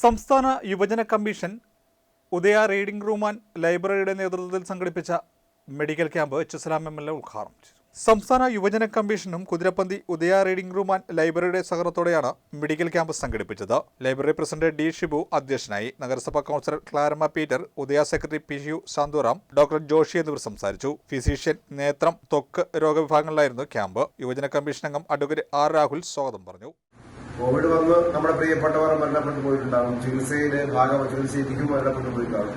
സംസ്ഥാന യുവജന commission Udaya reading room and ലൈബ്രറിയുടെ നേതൃത്വത്തിൽ സംഘടിപ്പിച്ച medical camp H Salam M L A ഉദ്ഘാടനം ചെയ്തു. സംസ്ഥാന യുവജന കമ്മീഷനും Kuthirappanthi Udaya reading room and ലൈബ്രറിയുടെ സഹകരണത്തോടെയാണ് മെഡിക്കൽ ക്യാമ്പ് സംഘടിപ്പിച്ചത്. ലൈബ്രറി പ്രസിഡന്റ് ഡി ഷിബു അധ്യക്ഷനായി നഗരസഭാ councillor Claramma Peter Udaya secretary P U Santhuram doctor Joshy എന്നിവർ സംസാരിച്ചു. ഫിസിഷ്യൻ നേത്രം തൊക്ക് രോഗവിഭാഗങ്ങളിലായിരുന്നു ക്യാമ്പ്. യുവജന കമ്മീഷൻ അംഗം അഡ്വക്കേറ്റ് ആർ രാഹുൽ സ്വാഗതം പറഞ്ഞു. കോവിഡ് വന്ന് നമ്മുടെ പ്രിയപ്പെട്ടവർ മരണപ്പെട്ടു പോയിട്ടുണ്ടാകും. ചികിത്സയിലെ ഭാഗം ചികിത്സയിലേക്കും മരണപ്പെട്ടു പോയിട്ടുണ്ടാകും.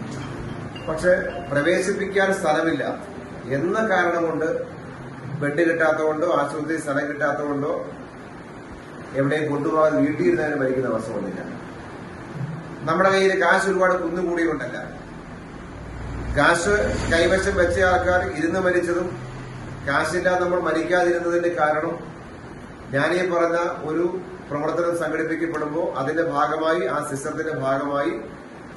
പക്ഷെ പ്രവേശിപ്പിക്കാൻ സ്ഥലമില്ല. എന്ന കാരണം കൊണ്ട് ബെഡ് കിട്ടാത്തതുകൊണ്ടോ ആശുപത്രി സ്ഥലം കിട്ടാത്തതുകൊണ്ടോ എവിടെയും കൊണ്ടുപോകാതെ വീട്ടിൽ ഇരുന്നാലും മരിക്കുന്ന അവസ്ഥ വന്നില്ല. നമ്മുടെ കയ്യിൽ കാശ് ഒരുപാട് കുന്നുകൂടിയുകൊണ്ടല്ല കാശ് കൈവശം വെച്ച ആൾക്കാർ ഇരുന്ന് മരിച്ചതും കാശില്ലാതെ നമ്മൾ മരിക്കാതിരുന്നതിന്റെ കാരണം ഞാനീ പറഞ്ഞ ഒരു പ്രവർത്തനം സംഘടിപ്പിക്കപ്പെടുമ്പോൾ അതിന്റെ ഭാഗമായി ആ സിസ്റ്റത്തിന്റെ ഭാഗമായി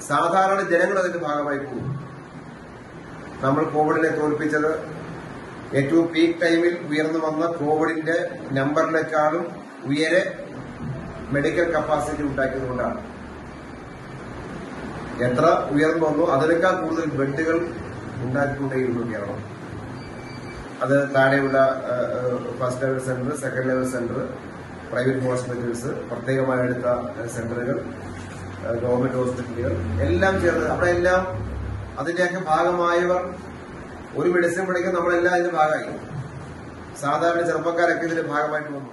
സാധാരണ ജനങ്ങൾ അതിന്റെ ഭാഗമായി പോകും. നമ്മൾ കോവിഡിനെ തോൽപ്പിച്ചത് ഏറ്റവും പീക്ക് ടൈമിൽ ഉയർന്നു വന്ന കോവിഡിന്റെ നമ്പറിനേക്കാളും ഉയരെ മെഡിക്കൽ കപ്പാസിറ്റി ഉണ്ടാക്കിയതുകൊണ്ടാണ്. എത്ര ഉയർന്നു വന്നോ അതിനേക്കാൾ കൂടുതൽ ബെഡുകൾ ഉണ്ടാക്കിക്കൊണ്ടേയിരുന്നു കേരളം. അത് താഴെയുള്ള first level centre second level centre private hospitals പ്രത്യേകമായി എടുത്ത സെന്ററുകൾ ഗവൺമെന്റ് ഹോസ്പിറ്റലുകൾ എല്ലാം ചേർന്ന് അവിടെ എല്ലാം അതിന്റെയൊക്കെ ഭാഗമായവർ ഒരു മെഡിസിൻ പഠിക്കാൻ നമ്മളെല്ലാം അതിന്റെ ഭാഗമായി. സാധാരണ ചെറുപ്പക്കാരൊക്കെ ഇതിന്റെ ഭാഗമായിട്ട് വന്നു